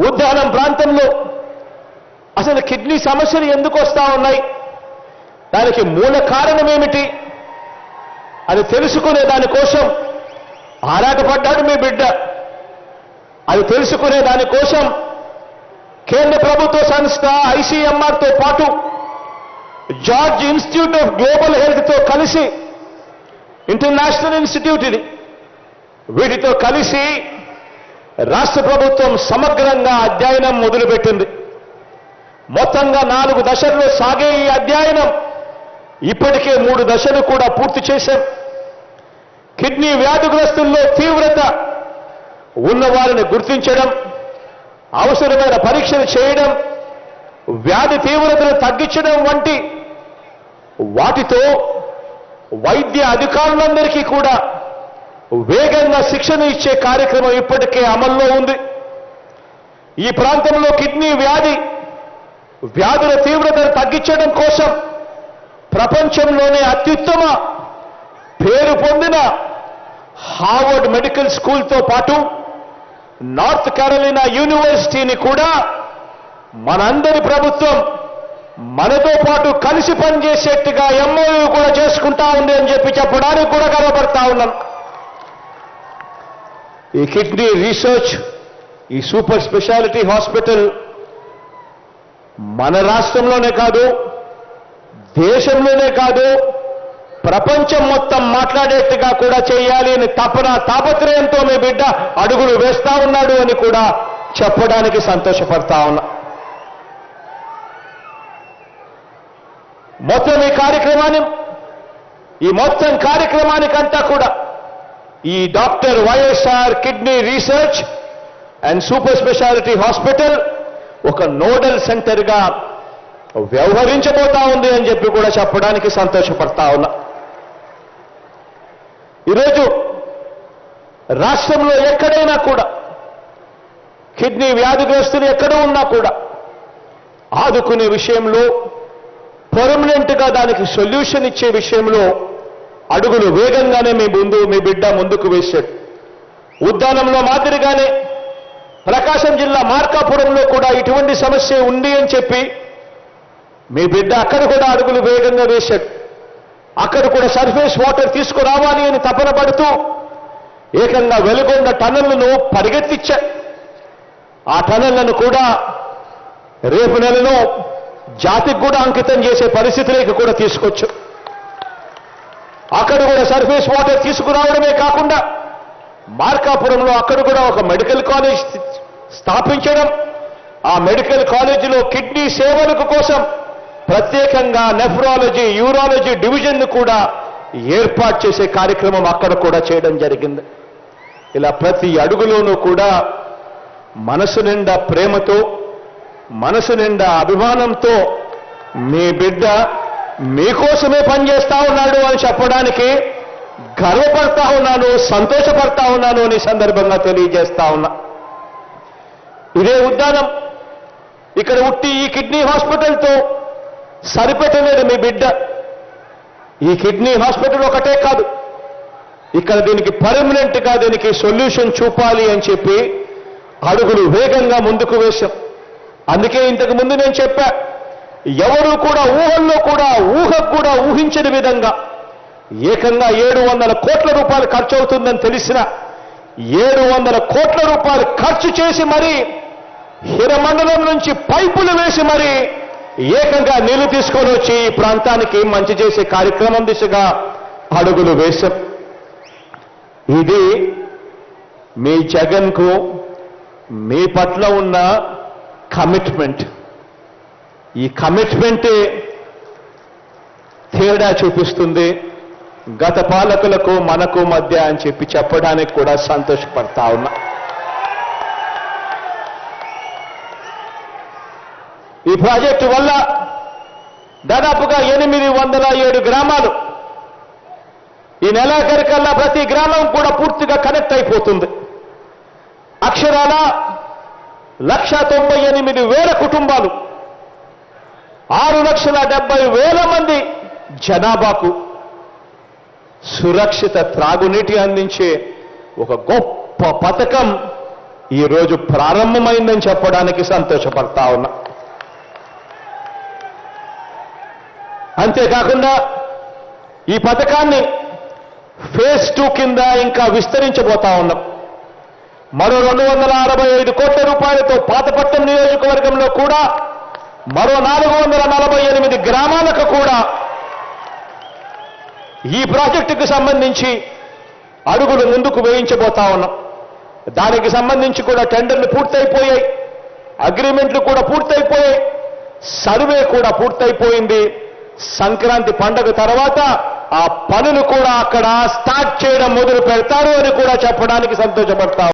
ఉద్యానం ప్రాంతంలో అసలు కిడ్నీ సమస్యలు ఎందుకు వస్తా ఉన్నాయి? దానికి మూల కారణం ఏమిటి? అది తెలుసుకునే దానికోసం ఆరాటపడ్డాడు మీ బిడ్డ. అది తెలుసుకునే దానికోసం కేంద్ర ప్రభుత్వ సంస్థ ఐసీఎంఆర్తో పాటు జార్జ్ ఇన్స్టిట్యూట్ ఆఫ్ గ్లోబల్ హెల్త్తో కలిసి ఇంటర్నేషనల్ ఇన్స్టిట్యూట్ ఇది. వీటితో కలిసి రాష్ట్ర ప్రభుత్వం సమగ్రంగా అధ్యయనం మొదలుపెట్టింది. మొత్తంగా నాలుగు దశల్లో సాగే ఈ అధ్యయనం. ఇప్పటికే మూడు దశలు కూడా పూర్తి చేశాం. కిడ్నీ వ్యాధిగ్రస్తుల్లో తీవ్రత ఉన్నవారిని గుర్తించడం అవసరమైన పరీక్షలు చేయడం వ్యాధి తీవ్రతను తగ్గించడం వంటి వాటితో వైద్య అధికారులందరికీ కూడా వేగంగా శిక్షణ ఇచ్చే కార్యక్రమం ఇప్పటికే అమల్లో ఉంది. ఈ ప్రాంతంలో కిడ్నీ వ్యాధి వ్యాధుల తీవ్రతను తగ్గించడం కోసం ప్రపంచంలోనే అత్యుత్తమ పేరు పొందిన హార్వర్డ్ మెడికల్ స్కూల్తో పాటు నార్త్ కెరలినా యూనివర్సిటీని కూడా మనందరి ప్రభుత్వం మనతో పాటు కలిసి పనిచేసేట్టుగా ఎంఓయూ కూడా చేసుకుంటా ఉంది అని చెప్పి చెప్పడానికి కూడా గర్వపడతా ఉన్నాను ఈ కిడ్నీ రీసెర్చ్ ఈ సూపర్ స్పెషాలిటీ హాస్పిటల్ మన రాష్ట్రంలోనే కాదు దేశంలోనే కాదు ప్రపంచం మొత్తం మాట్లాడేట్టుగా కూడా చేయాలి అని తపన తాపత్రయంతో మీ బిడ్డ అడుగులు వేస్తా ఉన్నాడు అని కూడా చెప్పడానికి సంతోషపడతా ఉన్నా. మొత్తం ఈ కార్యక్రమాన్ని ఈ మొత్తం కార్యక్రమానికంతా కూడా ఈ doctor YSR kidney research and super speciality hospital ఒక నోడల్ సెంటర్గా వ్యవహరించబోతా ఉంది అని చెప్పి కూడా చెప్పడానికి సంతోషపడతా ఉన్నా. ఈరోజు రాష్ట్రంలో ఎక్కడైనా కూడా కిడ్నీ వ్యాధిగ్రస్తులు ఎక్కడ ఉన్నా కూడా ఆదుకునే విషయంలో పర్మనెంట్గా దానికి సొల్యూషన్ ఇచ్చే విషయంలో అడుగులు వేగంగానే మీ ముందు మీ బిడ్డ ముందుకు వేశాడు ఉద్దానంలో మాదిరిగానే ప్రకాశం జిల్లా మార్కాపురంలో కూడా ఇటువంటి సమస్య ఉంది అని చెప్పి మీ బిడ్డ అక్కడ కూడా అడుగులు వేగంగా వేశాడు అక్కడ కూడా సర్ఫేస్ వాటర్ తీసుకురావాలి అని తపన పడుతూ ఏకంగా వెలుగొండ టన్నులను పరిగెత్తిచ్చాడు ఆ టన్నులను కూడా రేపు నెలలో జాతికి కూడా అంకితం చేసే పరిస్థితిలోకి కూడా తీసుకొచ్చు. అక్కడ కూడా సర్ఫేస్ వాటర్ తీసుకురావడమే కాకుండా మార్కాపురంలో అక్కడ కూడా ఒక మెడికల్ కాలేజ్ స్థాపించడం ఆ మెడికల్ కాలేజీలో కిడ్నీ సేవలకు కోసం ప్రత్యేకంగా నెఫ్రాలజీ యూరాలజీ డివిజన్ను కూడా ఏర్పాటు చేసే కార్యక్రమం అక్కడ కూడా చేయడం జరిగింది. ఇలా ప్రతి అడుగులోనూ కూడా మనసు నిండా ప్రేమతో మనసు నిండా అభిమానంతో మీ బిడ్డ మీకోసమే పనిచేస్తా ఉన్నాడు అని చెప్పడానికి గర్వపడతా ఉన్నాను సంతోషపడతా ఉన్నాను అని సందర్భంగా తెలియజేస్తా ఉన్నా. ఇదే ఉద్యానం ఇక్కడ ఉట్టి ఈ కిడ్నీ హాస్పిటల్తో సరిపెట్టలేదు మీ బిడ్డ. ఈ కిడ్నీ హాస్పిటల్ ఒకటే కాదు. ఇక్కడ దీనికి పర్మనెంట్గా దీనికి సొల్యూషన్ చూపాలి అని చెప్పి అడుగులు వేగంగా ముందుకు వేశాం. అందుకే ఇంతకు ముందు నేను చెప్పా ఎవరు కూడా ఊహల్లో కూడా ఊహకు కూడా ఊహించని విధంగా ఏకంగా ఏడు వందల కోట్ల రూపాయలు ఖర్చు అవుతుందని తెలిసిన ఏడు వందల కోట్ల రూపాయలు ఖర్చు చేసి మరి హిరమండలం నుంచి పైపులు వేసి మరి ఏకంగా నీళ్ళు తీసుకొని వచ్చి ఈ ప్రాంతానికి మంచి చేసే కార్యక్రమం దిశగా అడుగులు వేశాం. ఇది మీ జగన్కు మీ పట్ల ఉన్న కమిట్మెంట్ ఈ కమిట్మెంటే తేడా చూపిస్తుంది. గత పాలకులకు మనకు మధ్య అని చెప్పి చెప్పడానికి కూడా సంతోషపడతా ఉన్నా. ఈ ప్రాజెక్టు వల్ల దాదాపుగా ఎనిమిది వందల ఏడు గ్రామాలు ఈ నెలాఖరికల్లా ప్రతి గ్రామం కూడా పూర్తిగా కనెక్ట్ అయిపోతుంది. అక్షరాల లక్ష తొంభై ఎనిమిది వేల కుటుంబాలు ఆరు లక్షల డెబ్బై వేల మంది జనాభాకు సురక్షిత త్రాగునీటి అందించే ఒక గొప్ప పథకం ఈ రోజు ప్రారంభమైందని చెప్పడానికి సంతోషపడతా ఉన్నా. అంతేకాకుండా ఈ పథకాన్ని ఫేజ్ టూ కింద ఇంకా విస్తరించబోతా ఉన్నాం. మరో రెండు వందల అరవై ఐదు కోట్ల రూపాయలతో పాతపట్నం నియోజకవర్గంలో కూడా మరో నాలుగు వందల నలభై ఎనిమిది గ్రామాలకు కూడా ఈ ప్రాజెక్టుకు సంబంధించి అడుగులు ముందుకు వేయించబోతా ఉన్నాం. దానికి సంబంధించి కూడా టెండర్లు పూర్తయిపోయాయి. అగ్రిమెంట్లు కూడా పూర్తయిపోయాయి. సర్వే కూడా పూర్తయిపోయింది. సంక్రాంతి పండగ తర్వాత ఆ పనులు కూడా అక్కడ స్టార్ట్ చేయడం మొదలు పెడతారు అని కూడా చెప్పడానికి సంతోషపడతాం.